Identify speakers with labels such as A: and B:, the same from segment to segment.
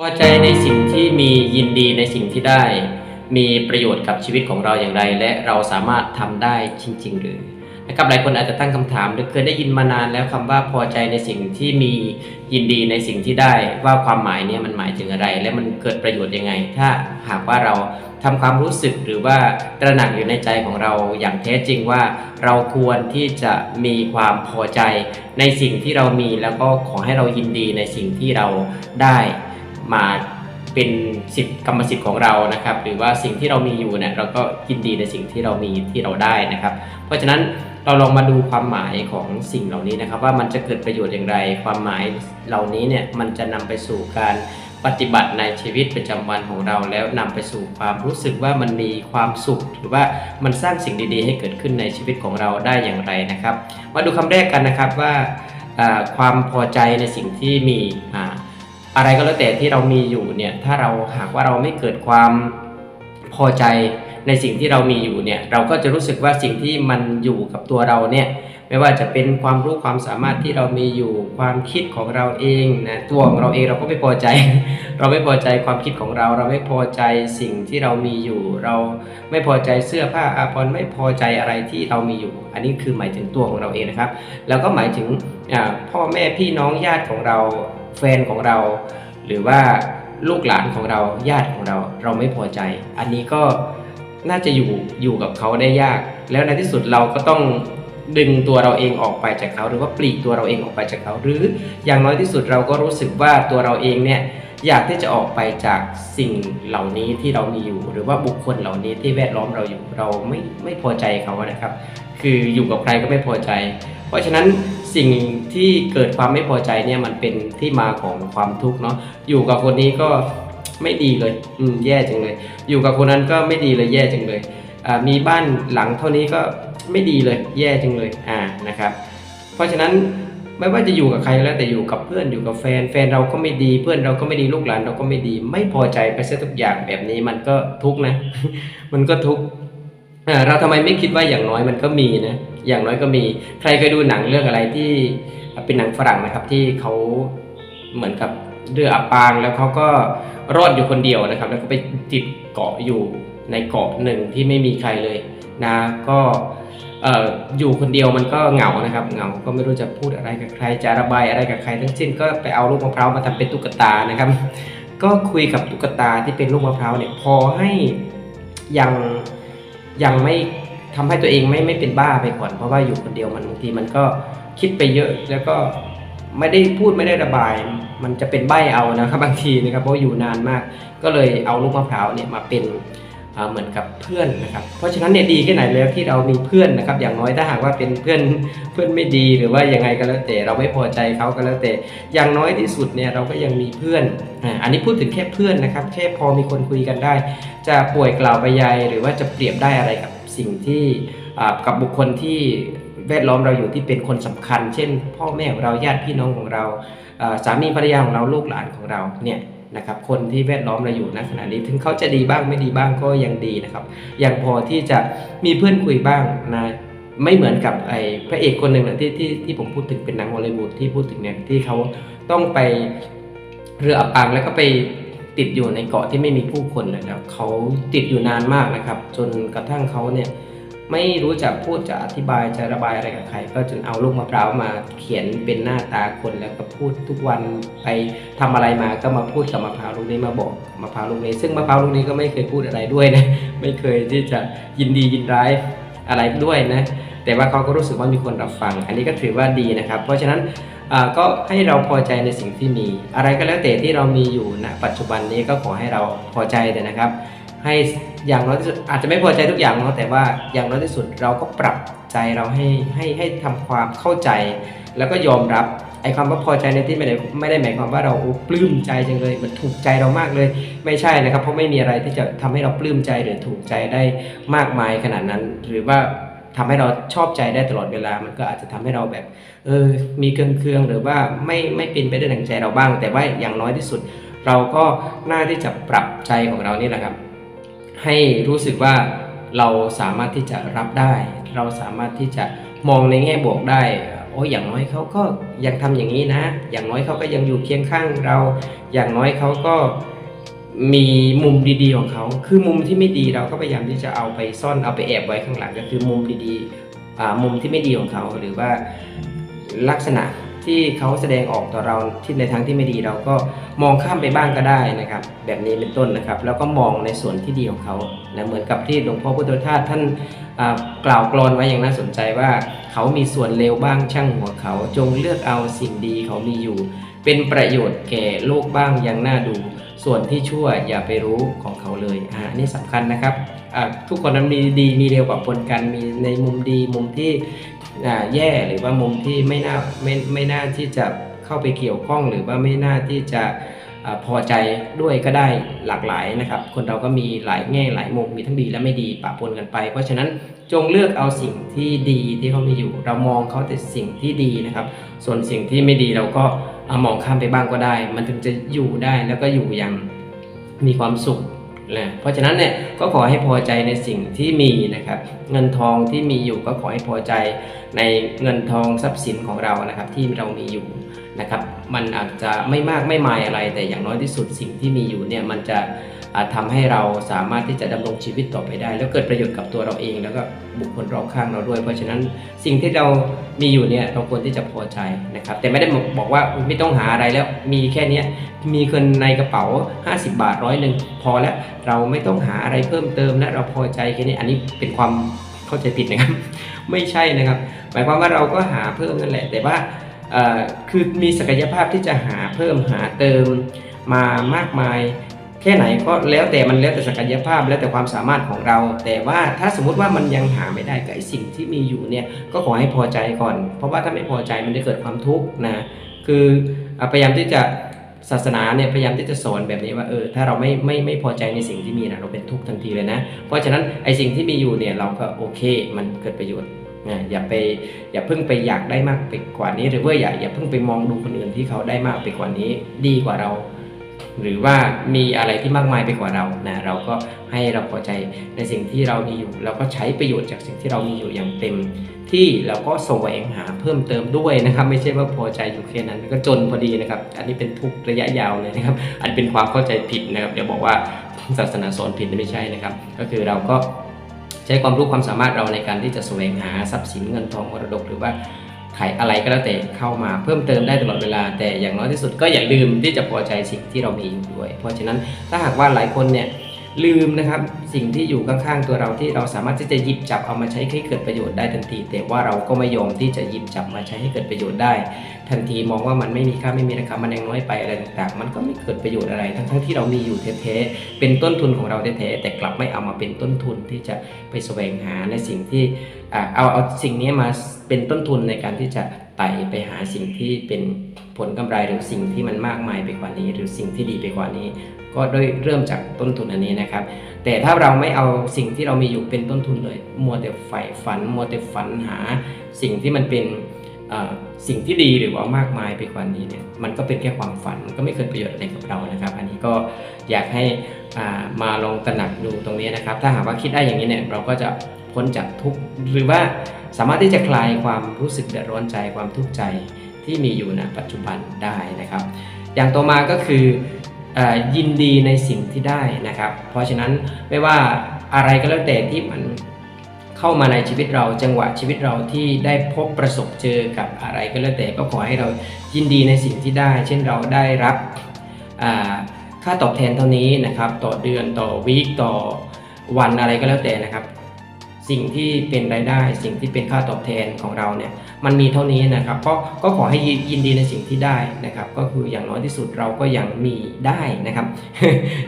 A: พอใจในสิ่งที่มียินดีในสิ่งที่ได้ มีประโยชน์กับชีวิตของเราอย่างไร และเราสามารถทำได้จริง ๆ หรือนะครับหลายคนอาจจะตั้งคำถามหรือเคยได้ยินมานานแล้วคำว่าพอใจในสิ่งที่มียินดีในสิ่งที่ได้ ว่าความหมายเนี่ยมันหมายถึงอะไร และมันเกิดประโยชน์ยังไง ถ้าหากว่าเราทำความรู้สึกหรือว่าตระหนักอยู่ในใจของเราอย่างแท้จริงว่า เราควรที่จะมีความพอใจในสิ่งที่เรามีแล้วก็ขอให้เรายินดีในสิ่งที่เราได้ มาเป็นสิทธิกรรมสิทธิ์ของเรานะครับ หรือว่าสิ่งที่เรามีอยู่เนี่ยเราก็ยินดีในสิ่งที่เรามีที่เราได้นะครับ เพราะฉะนั้นเราลองมาดูความหมายของสิ่งเหล่านี้นะครับ ว่ามันจะเกิดประโยชน์อย่างไร ความหมายเหล่านี้เนี่ยมันจะนำไปสู่การปฏิบัติในชีวิตประจำวันของเรา แล้วนำไปสู่ความรู้สึกว่ามันมีความสุข หรือว่ามันสร้างสิ่งดีๆ ให้เกิดขึ้นในชีวิตของเราได้อย่างไรนะครับ มาดูคำแรกกันนะครับว่าอ่าความพอใจในสิ่งที่มี อะไรก็แล้วแต่ที่เรามีอยู่เนี่ยถ้าเราหากว่าเราไม่เกิดความพอใจในสิ่งที่เรามีอยู่เนี่ยเราก็จะรู้สึกว่าสิ่งที่มันอยู่กับตัวเราเนี่ยไม่ว่าจะเป็นความรู้ความสามารถที่เรามีอยู่ความคิดของเราเองนะตัวของเราเองเราก็ไม่พอใจ เราไม่พอใจความคิดของเรา เราไม่พอใจสิ่งที่เรามีอยู่ เราไม่พอใจเสื้อผ้าอาภรณ์ไม่พอใจอะไรที่เรามีอยู่ อันนี้คือหมายถึงตัวของเราเองนะครับ แล้วก็หมายถึงพ่อแม่พี่น้องญาติของเรา แฟนของเรา หรือว่าลูกหลานของเราญาติของเราเราไม่พอใจ อันนี้ก็น่าจะอยู่อยู่กับเขาได้ยาก แล้วในที่สุดเราก็ต้องดึงตัวเราเองออกไปจากเขา หรือว่าปลีกตัวเราเองออกไปจากเขา หรืออย่างน้อยที่สุดเราก็รู้สึกว่าตัวเราเองเนี่ยอยากที่จะออกไปจากสิ่งเหล่านี้ที่เรามีอยู่ หรือว่าบุคคลเหล่านี้ที่แวดล้อมเราอยู่เราไม่ไม่พอใจเขานะครับ คืออยู่กับใครก็ไม่พอใจ เพราะฉะนั้นสิ่งที่เกิดความไม่พอใจเนี่ยมันเป็นที่มาของความทุกข์เนาะอยู่กับคนนี้ก็ไม่ดีเลยอืมแย่จังเลย อยู่กับคนนั้นก็ไม่ดีเลยแย่จังเลยอ่ามีบ้านหลังเท่านี้ก็ไม่ดีเลย แย่จังเลยอ่านะครับ เพราะฉะนั้นไม่ว่าจะอยู่กับใครแล้วแต่อยู่กับเพื่อนอยู่กับแฟน แฟนเราก็ไม่ดีเพื่อนเราก็ไม่ดีลูกหลานเราก็ไม่ดี ไม่พอใจไปเสียทุกอย่างแบบนี้มันก็ทุกข์นะ มันก็ทุกข์เราทำไมไม่คิดว่าอย่างน้อยมันก็มีนะ อย่างน้อยก็มีใครเคยดูหนังเรื่องอะไรที่เป็นหนังฝรั่งนะครับที่เขาเหมือนกับเรืออับปางแล้วเขาก็รอดอยู่คนเดียวนะครับ แล้วก็ไปติดเกาะอยู่ในเกาะหนึ่งที่ไม่มีใครเลยนะก็เอออยู่คนเดียวมันก็เหงานะครับเหงาก็ไม่รู้จะพูดอะไรกับใครจะระบายอะไรกับใครทั้งสิ้นก็ไปเอาลูกมะพร้าวมาทำเป็นตุ๊กตานะครับ ก็คุยกับตุ๊กตาที่เป็นลูกมะพร้าวเนี่ยพอให้ยังยังไม่ ทำให้ตัวเองไม่ไม่เป็นบ้าไปก่อน เพราะว่าอยู่คนเดียวมันบางทีมันก็คิดไปเยอะแล้วก็ไม่ได้พูดไม่ได้ระบาย มันจะเป็นใบเอานะครับบางทีนะครับเพราะอยู่นานมาก ก็เลยเอาลูกมะพร้าวเนี่ยมาเป็นเหมือนกับเพื่อนนะครับเพราะฉะนั้นเนี่ยดีแค่ไหนแล้วที่เรามีเพื่อนนะครับ อย่างน้อยถ้าหากว่าเป็นเพื่อนเพื่อนไม่ดีหรือว่ายังไงก็แล้วแต่เราไม่พอใจเขาก็แล้วแต่ อย่างน้อยที่สุดเนี่ยเราก็ยังมีเพื่อนอันนี้พูดถึงแค่เพื่อนนะครับแค่พอมีคนคุยกันได้ จะป่วยกล่าวไปยายหรือว่าจะเปรียบได้อะไรกับ สิ่งที่กับบุคคลที่แวดล้อมเราอยู่ที่เป็นคนสำคัญ เช่น พ่อแม่ของเราญาติพี่น้องของเราอ่าสามีภรรยาของเราลูกหลานของเราเนี่ยนะครับคนที่แวดล้อมเราอยู่ณขณะนี้ถึงเขาจะดีบ้างไม่ดีบ้างก็ยังดีนะครับยังพอที่จะมีเพื่อนคุยบ้างนะไม่เหมือนกับไอ้พระเอกคนหนึ่งนะที่ที่ที่ผมพูดถึงเป็นหนังฮอลลีวูดที่พูดถึงเนี่ยที่เขาต้องไปเรืออับปางแล้วก็ไป ติดอยู่ในเกาะที่ไม่มีผู้คนเลยแล้วเขาติดอยู่นานมากนะครับ จนกระทั่งเขาเนี่ยไม่รู้จะพูดจะอธิบายจะระบายอะไรกับใคร ก็จนเอาลูกมะพร้าวมาเขียนเป็นหน้าตาคนแล้วก็พูดทุกวันไปทำอะไรมาก็มาพูดกับมะพร้าวลูกนี้มาบอกมะพร้าวลูกนี้ซึ่งมะพร้าวลูกนี้ก็ไม่เคยพูดอะไรด้วยนะไม่เคยที่จะยินดียินร้ายอะไรด้วยนะแต่ว่าเขาก็รู้สึกว่ามีคนรับฟัง อันนี้ก็ถือว่าดีนะครับ เพราะฉะนั้น ก็ให้เราพอใจในสิ่งที่มี อะไรก็แล้วแต่ที่เรามีอยู่ณปัจจุบันนี้ก็ขอให้เราพอใจแต่นะครับ ให้อย่างน้อยที่สุดอาจจะไม่พอใจทุกอย่างเนาะแต่ว่าอย่างน้อยที่สุดเราก็ปรับใจเราให้ให้ให้ทำความเข้าใจ แล้วก็ยอมรับไอ้ความว่าพอใจในที่ไม่ได้ไม่ได้หมายความว่าเราโอ้ปลื้มใจจังเลยมันถูกใจเรามากเลย ไม่ใช่นะครับ เพราะไม่มีอะไรที่จะทำให้เราปลื้มใจหรือถูกใจได้มากมายขนาดนั้น หรือว่า ทำให้เราชอบใจได้ตลอดเวลา มันก็อาจจะทำให้เราแบบ เออ มีเครื่องเครื่องหรือว่าไม่ไม่เป็นไปได้ดังใจเราบ้าง แต่ว่าอย่างน้อยที่สุด เราก็น่าที่จะปรับใจของเรานี่แหละครับ ให้รู้สึกว่าเราสามารถที่จะรับได้ เราสามารถที่จะมองในแง่บวกได้โอ้ยอย่างน้อยเขาก็ยังทำอย่างนี้นะ อย่างน้อยเขาก็ยังอยู่เคียงข้างเรา อย่างน้อยเขาก็ มีมุมดีๆของเขา คือมุมที่ไม่ดีเราก็พยายามที่จะเอาไปซ่อนเอาไปแอบไว้ข้างหลังก็คือมุมดีๆอ่ามุมที่ไม่ดีของเขา หรือว่าลักษณะที่เขาแสดงออกต่อเราที่ในทางที่ไม่ดีเราก็มองข้ามไปบ้างก็ได้นะครับ แบบนี้เป็นต้นนะครับ แล้วก็มองในส่วนที่ดีของเขานะเหมือนกับที่หลวงพ่อพุทธทาสท่านกล่าวกลอนไว้อย่างน่าสนใจว่าเขามีส่วนเลวบ้างช่างหัวเขา จงเลือกเอาสิ่งดีเขามีอยู่ เป็นประโยชน์แก่โลกบ้างยังน่าดู ส่วนที่ชั่วอย่าไปรู้ของเขาเลยอ่าอันนี่สำคัญนะครับอ่าทุกคนนั้นมีดีมีเร็วกว่าปนกันมีในมุมดีมุมที่อ่าแย่หรือว่ามุมที่ไม่น่าไม่ไม่น่าที่จะเข้าไปเกี่ยวข้องหรือว่าไม่น่าที่จะ พอใจด้วยก็ได้หลากหลายนะครับ คนเราก็มีหลายแง่หลายมุมมีทั้งดีและไม่ดีปะปนกันไป เพราะฉะนั้นจงเลือกเอาสิ่งที่ดีที่เขามีอยู่ เรามองเขาแต่สิ่งที่ดีนะครับ ส่วนสิ่งที่ไม่ดีเราก็เอามองข้ามไปบ้างก็ได้ มันถึงจะอยู่ได้แล้วก็อยู่อย่างมีความสุข นะเพราะฉะนั้นเนี่ยก็ขอให้พอใจในสิ่งที่มีนะครับ เงินทองที่มีอยู่ก็ขอให้พอใจในเงินทองทรัพย์สินของเรานะครับ ที่เรามีอยู่นะครับ มันอาจจะไม่มากไม่มายอะไรแต่อย่างน้อยที่สุดสิ่งที่มีอยู่เนี่ยมันจะ อาจทำให้เราสามารถที่จะดำรงชีวิตต่อไปได้ แล้วเกิดประโยชน์กับตัวเราเอง แล้วก็บุคคลรอบข้างเราด้วย เพราะฉะนั้นสิ่งที่เรามีอยู่เนี่ยเราควรที่จะพอใจนะครับ แต่ไม่ได้บอกว่าไม่ต้องหาอะไรแล้วมีแค่นี้มีเงินในกระเป๋า 50 บาทร้อยหนึ่งพอแล้วเราไม่ต้องหาอะไรเพิ่มเติมและเราพอใจแค่นี้อันนี้เป็นความเข้าใจผิดนะครับ ไม่ใช่นะครับ หมายความว่าเราก็หาเพิ่มนั่นแหละ แต่ว่าคือมีศักยภาพที่จะหาเพิ่มหาเติมมามากมาย แค่ไหนก็แล้วแต่มันแล้วแต่ศักยภาพแล้วแต่ความสามารถของเรา แต่ว่าถ้าสมมติว่ามันยังหาไม่ได้กับสิ่งที่มีอยู่เนี่ยก็ขอให้พอใจก่อน เพราะว่าถ้าไม่พอใจมันจะเกิดความทุกข์นะคือพยายามที่จะศาสนาเนี่ยพยายามที่จะสอนแบบนี้ว่าเออถ้าเราไม่ไม่ไม่พอใจในสิ่งที่มีนะเราเป็นทุกข์ทันทีเลยนะ เพราะฉะนั้นไอ้สิ่งที่มีอยู่เนี่ยเราก็โอเคมันเกิดประโยชน์นะอย่าไปอย่าเพิ่งไปอยากได้มากไปกว่านี้หรือว่าอย่าอย่าเพิ่งไปมองดูคนอื่นที่เขาได้มากไปกว่านี้ดีกว่าเรา หรือว่ามีอะไรที่มากมายไปกว่าเรานะเราก็ให้เราพอใจในสิ่งที่เรามีอยู่ เราก็ใช้ประโยชน์จากสิ่งที่เรามีอยู่อย่างเต็ม ที่เราก็แสวงหาเพิ่มเติมด้วยนะครับ ไม่ใช่ว่าพอใจอยู่แค่นั้นก็จนพอดีนะครับ อันนี้เป็นทุกระยะยาวเลยนะครับ อันเป็นความเข้าใจผิดนะครับเดี๋ยวบอกว่าศาสนาสอนผิดไม่ใช่นะครับ ก็คือเราก็ใช้ความรู้ความสามารถเราในการที่จะแสวงหาทรัพย์สินเงินทองมรดกหรือว่า ขอะไรก็แล้วแต่เข้ามาเพิ่มเติมได้ตลอดเวลา แต่อย่างน้อยที่สุดก็อย่าลืมที่จะพอใจสิ่งที่เรามีอยู่ด้วย เพราะฉะนั้นถ้าหากว่าหลายคนเนี่ย ลืมนะครับสิ่งที่อยู่ข้างๆตัวเราที่เราสามารถที่จะหยิบจับเอามาใช้ให้เกิดประโยชน์ได้ทันที แต่ว่าเราก็ไม่ยอมที่จะหยิบจับมาใช้ให้เกิดประโยชน์ได้ ทันทีมองว่ามันไม่มีค่าไม่มีราคามันยังน้อยไปอะไรต่างๆ มันก็ไม่เกิดประโยชน์อะไร ทั้งๆที่เรามีอยู่แท้ๆเป็นต้นทุนของเราแท้ๆแต่กลับไม่เอามาเป็นต้นทุนที่จะไปแสวงหาในสิ่งที่เอาเอาสิ่งนี้มาเป็นต้นทุนในการที่จะไต่ไปหาสิ่งที่เป็นผลกำไรหรือสิ่งที่มันมากมายไปกว่านี้ หรือสิ่งที่ดีไปกว่านี้ ก็โดยเริ่มจากต้นทุนอันนี้นะครับ แต่ถ้าเราไม่เอาสิ่งที่เรามีอยู่เป็นต้นทุนเลยมัวแต่ใฝ่ฝันมัวแต่ฝันหา สิ่งที่มันเป็นสิ่งที่ดีหรือว่ามากมายไปกว่านี้เนี่ยมันก็เป็นแค่ความฝันมันก็ไม่เกิดประโยชน์อะไรกับเรานะครับ อันนี้ก็อยากให้มาลองตระหนักดูตรงนี้นะครับ ถ้าหากว่าคิดได้อย่างนี้เนี่ยเราก็จะพ้นจากทุกหรือว่าสามารถที่จะคลายความรู้สึกเดือดร้อนใจความทุกข์ใจที่มีอยู่ณปัจจุบันได้นะครับ อย่างต่อมาก็คือ ยินดีในสิ่งที่ได้นะครับ เพราะฉะนั้นไม่ว่าอะไรก็แล้วแต่ที่มันเข้ามาในชีวิตเราจังหวะชีวิตเราที่ได้พบประสบเจอกับอะไรก็แล้วแต่ก็ขอให้เรายินดีในสิ่งที่ได้ เช่นเราได้รับค่าตอบแทนเท่านี้นะครับ ต่อเดือนต่อวีคต่อวันอะไรก็แล้วแต่นะครับ สิ่งที่เป็นรายได้ สิ่งที่เป็นค่าตอบแทนของเราเนี่ยมันมีเท่านี้นะครับก็ก็ขอให้ยินดีในสิ่งที่ได้นะครับ ก็คืออย่างน้อยที่สุดเราก็ยังมีได้นะครับ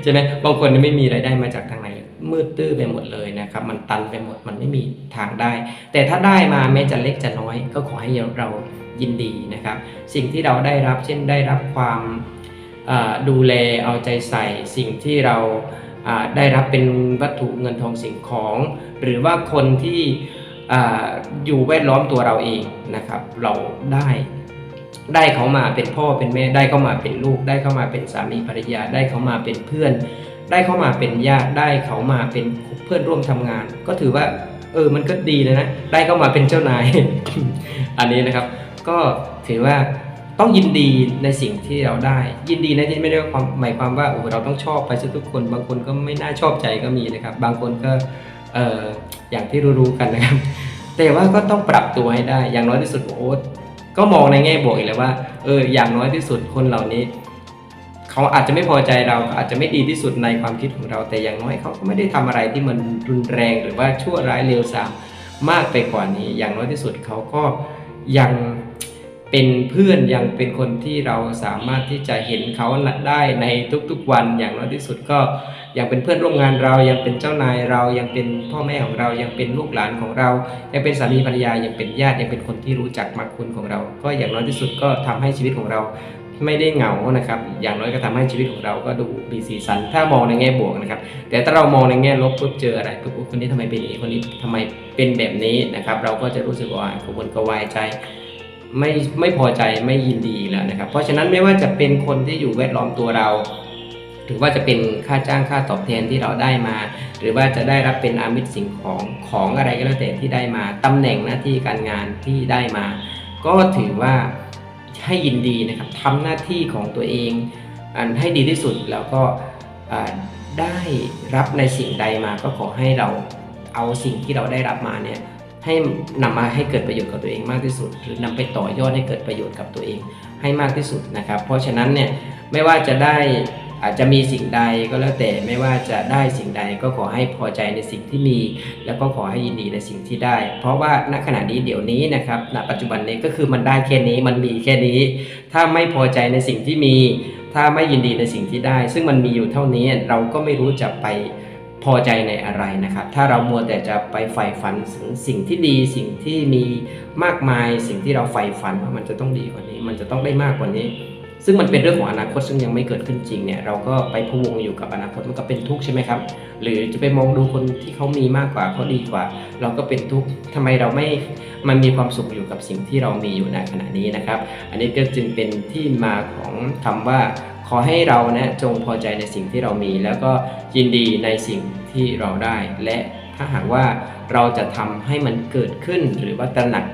A: ใช่ไหมบางคนไม่มีรายได้มาจากทางไหนมืดตื้อไปหมดเลยนะครับ มันตันไปหมดมันไม่มีทางได้ แต่ถ้าได้มาแม้จะเล็กจะน้อย ก็ขอให้เรายินดีนะครับ สิ่งที่เราได้รับเช่นได้รับความดูแลเอาใจใส่สิ่งที่เรา ได้รับเป็นวัตถุเงินทองสิ่งของ หรือว่าคนที่ออยู่แวดล้อมตัวเราเองนะครับ เราได้ได้เขามาเป็นพ่อเป็นแม่ได้เขามาเป็นลูก ได้เขามาเป็นสามีภรรยา ได้เขามาเป็นเพื่อน ได้เขามาเป็นญาติได้เขามาเป็นเพื่อนร่วมทำงาน ก็ถือว่าเออมันก็ดีเลยนะ ได้เขามาเป็นเจ้านาย อันนี้นะครับ ก็ถือว่า ต้องยินดีในสิ่งที่เราได้ ยินดีในที่ไม่ได้ว่าความหมายความว่าโอ้เราต้องชอบไปซะทุกคน บางคนก็ไม่น่าชอบใจก็มีนะครับ บางคนก็เอออย่างที่รู้ๆกันนะครับ แต่ว่าก็ต้องปรับตัวให้ได้ อย่างน้อยที่สุดโอ๊ตก็มองในแง่บวกอีกแล้วว่าเอออย่างน้อยที่สุดคนเหล่านี้เขาอาจจะไม่พอใจเราอาจจะไม่ดีที่สุดในความคิดของเรา แต่อย่างน้อยเขาก็ไม่ได้ทำอะไรที่มันรุนแรงหรือว่าชั่วร้ายเลวทรามมากไปกว่านี้ อย่างน้อยที่สุดเขาก็ยัง เป็นเพื่อนยังเป็นคนที่เราสามารถที่จะเห็นเขาได้ในทุกๆวันอย่างน้อยที่สุดก็ยังเป็นเพื่อนร่วมงานเรายังเป็นเจ้านายเรายังเป็นพ่อแม่ของเรายังเป็นลูกหลานของเรา ยังเป็นสามีภรรยายังเป็นญาติยังเป็นคนที่รู้จักมักคุณของเรา ก็อย่างน้อยที่สุดก็ทำให้ชีวิตของเราไม่ได้เหงานะครับ อย่างน้อยก็ทำให้ชีวิตของเราก็ดูมีสีสัน ถ้ามองในแง่บวกนะครับ แต่ถ้าเรามองในแง่ลบปุ๊บเจออะไรปุ๊บคนนี้ทำไมเป็นอย่างนี้คนนี้ทำไมเป็นแบบนี้นะครับ เราก็จะรู้สึกว่าขบวนกระวายใจ ไม่ไม่พอใจไม่ยินดีแล้วนะครับ เพราะฉะนั้นไม่ว่าจะเป็นคนที่อยู่แวดล้อมตัวเราหรือว่าจะเป็นค่าจ้างค่าตอบแทนที่เราได้มา หรือว่าจะได้รับเป็นอามิตสิ่งของของอะไรก็แล้วแต่ที่ได้มาตำแหน่งหน้าที่การงานที่ได้มา ก็ถือว่าให้ยินดีนะครับทำหน้าที่ของตัวเอง อันให้ดีที่สุดแล้วก็ได้รับในสิ่งใดมาก็ขอให้เราเอาสิ่งที่เราได้รับมาเนี่ย ให้นำมาให้เกิดประโยชน์กับตัวเองมากที่สุด หรือนำไปต่อยอดให้เกิดประโยชน์กับตัวเองให้มากที่สุดนะครับ เพราะฉะนั้นเนี่ยไม่ว่าจะได้อาจจะมีสิ่งใดก็แล้วแต่ไม่ว่าจะได้สิ่งใดก็ขอให้พอใจในสิ่งที่มี แล้วก็ขอให้ยินดีในสิ่งที่ได้ เพราะว่าณขณะนี้เดี๋ยวนี้นะครับณปัจจุบันนี้ก็คือมันได้แค่นี้มันมีแค่นี้ ถ้าไม่พอใจในสิ่งที่มี ถ้าไม่ยินดีในสิ่งที่ได้ ซึ่งมันมีอยู่เท่านี้เราก็ไม่รู้จะไป พอใจในอะไรนะครับ ถ้าเรามัวแต่จะไปใฝ่ฝันถึงสิ่งที่ดีสิ่งที่มีมากมายสิ่งที่เราใฝ่ฝันว่ามันจะต้องดีกว่านี้ มันจะต้องได้มากกว่านี้ ซึ่งมันเป็นเรื่องของอนาคตซึ่งยังไม่เกิดขึ้นจริงเนี่ยเราก็ไปพวงอยู่กับอนาคตมันก็เป็นทุกข์ใช่ไหมครับ หรือจะไปมองดูคนที่เขามีมากกว่าเขาดีกว่า เราก็เป็นทุกข์ทำไมเราไม่มันมีความสุขอยู่กับสิ่งที่เรามีอยู่ในขณะนี้นะครับ อันนี้ก็จึงเป็นที่มาของคำว่า ขอให้เรานะจงพอใจในสิ่งที่เรามี แล้วก็ยินดีในสิ่งที่เราได้ และถ้าหากว่าเราจะทำให้มันเกิดขึ้นหรือว่าตระหนัก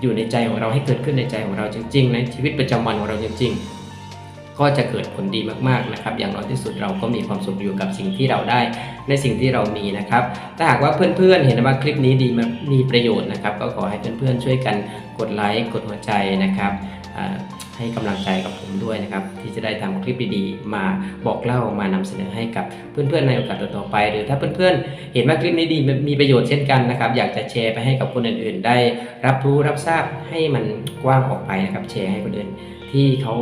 A: อยู่ในใจของเราให้เกิดขึ้นในใจของเราจริงๆในชีวิตประจำวันของเราจริง ๆ ก็จะเกิดผลดีมากๆนะครับ อย่างน้อยที่สุดเราก็มีความสุขอยู่กับสิ่งที่เราได้ในสิ่งที่เรามีนะครับ ถ้าหากว่าเพื่อนๆ เห็นว่าคลิปนี้ดีมีประโยชน์นะครับ ก็ขอให้เพื่อนๆช่วยกันกดไลค์กดหัวใจนะครับ ให้กำลังใจกับผมด้วยนะครับ ที่จะได้ทำคลิปดีๆ มาบอกเล่ามานำเสนอให้กับเพื่อนๆในโอกาสต่อๆไป หรือถ้าเพื่อนๆ เห็นว่าคลิปนี้ดีมีประโยชน์เช่นกันนะครับ อยากจะแชร์ไปให้กับคนอื่นๆ ได้รับรู้รับทราบให้มันกว้างออกไปนะครับ แชร์ให้คนอื่นที่เขา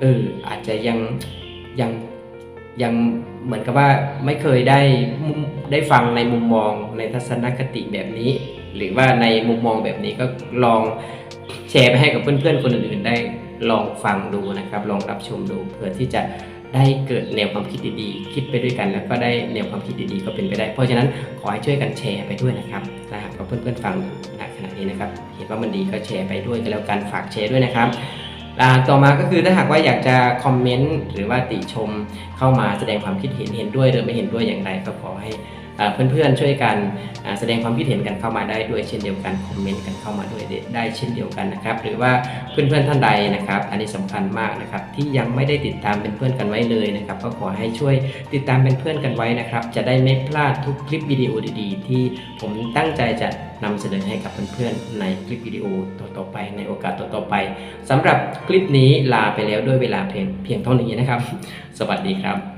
A: เอออาจจะยังยังยังเหมือนกับว่าไม่เคยได้ได้ฟังในมุมมองในทัศนคติแบบนี้ หรือว่าในมุมมองแบบนี้ก็ลองแชร์ไปให้กับเพื่อนๆคนอื่นๆได้ ลองฟังดูนะครับ ลองรับชมดูเพื่อที่จะได้เกิดแนวความคิดดีๆ คิดไปด้วยกัน แล้วก็ได้แนวความคิดดีๆ ก็เป็นไปได้ เพราะฉะนั้นขอให้ช่วยกันแชร์ไปด้วยนะครับถ้าหากว่าเพื่อนๆฟังณขณะนี้นะครับ เห็นว่ามันดีก็แชร์ไปด้วยกันแล้วกันฝากแชร์ด้วยนะครับอ่าต่อมาก็คือถ้าหากว่าอยากจะคอมเมนต์หรือว่าติชมเข้ามาแสดงความคิดเห็นเห็นด้วยหรือไม่เห็นด้วยอย่างไรก็ขอให้ เพื่อนๆช่วยกันแสดงความคิดเห็นกันเข้ามาได้ด้วยเช่นเดียวกันคอมเมนต์กันเข้ามาด้วยได้เช่นเดียวกันนะครับหรือว่าเพื่อนๆท่านใดนะครับ อันนี้สำคัญมากนะครับที่ยังไม่ได้ติดตามเป็นเพื่อนกันไว้เลยนะครับก็ขอให้ช่วยติดตามเป็นเพื่อนกันไว้นะครับ จะได้ไม่พลาดทุกคลิปวิดีโอดีๆ ที่ผมตั้งใจจะนำเสนอให้กับเพื่อนๆในคลิปวิดีโอต่อๆไปในโอกาสต่อๆไปสำหรับคลิปนี้ลาไปแล้วด้วยเวลาเพียงเพียงเท่านี้นะครับ สวัสดีครับ